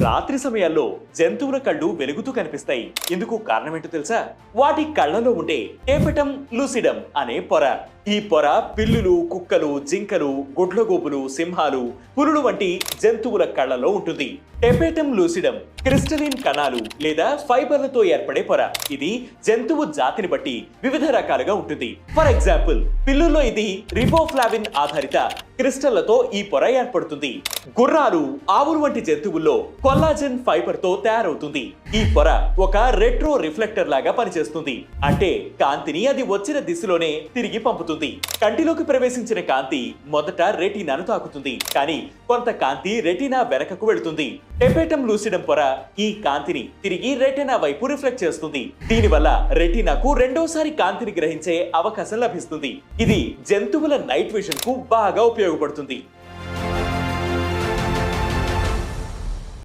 రాత్రి సమయాల్లో జంతువుల కళ్ళు వెలుగుతూ కనిపిస్తాయి. ఇందుకు కారణమేంటో తెలుసా? వాటి కళ్ళలో ఉండే టేపెటం లూసిడం అనే పొర. ఈ పొర పిల్లులు కుక్కలు జింకలు గుడ్లగోపులు సింహాలు పులులు వంటి జంతువుల కళ్ళలో ఉంటుంది. టెపేటం లూసిడం క్రిస్టలిన్ కణాలు లేదా ఫైబర్లతో ఏర్పడే పొర. ఇది జంతువు జాతిని బట్టి వివిధ రకాలుగా ఉంటుంది. ఫర్ ఎగ్జాంపుల్ పిల్లుల్లో ఇది రిబోఫ్లావిన్ ఆధారిత క్రిస్టల్లతో ఈ పొర ఏర్పడుతుంది. గుర్రాలు ఆవులు వంటి జంతువుల్లో కొల్లాజెన్ ఫైబర్తో తయారవుతుంది. ఈ పొర ఒక రెట్రో రిఫ్లెక్టర్ లాగా పనిచేస్తుంది. అంటే కాంతిని అది వచ్చిన దిశలోనే తిరిగి పంపుతుంది. కంటిలోకి ప్రవేశించిన కాంతి మొదట రెటీనాను తాకుతుంది. కానీ కొంత కాంతి రెటీనా వెనకకు వెళుతుంది. టెపేటం లూసిడం పొర ఈ కాంతిని తిరిగి రెటీనా వైపు రిఫ్లెక్ట్ చేస్తుంది. దీనివల్ల రెటీనాకు రెండోసారి కాంతిని గ్రహించే అవకాశం లభిస్తుంది. ఇది జంతువుల నైట్ విజన్కు బాగా ఉపయోగపడుతుంది.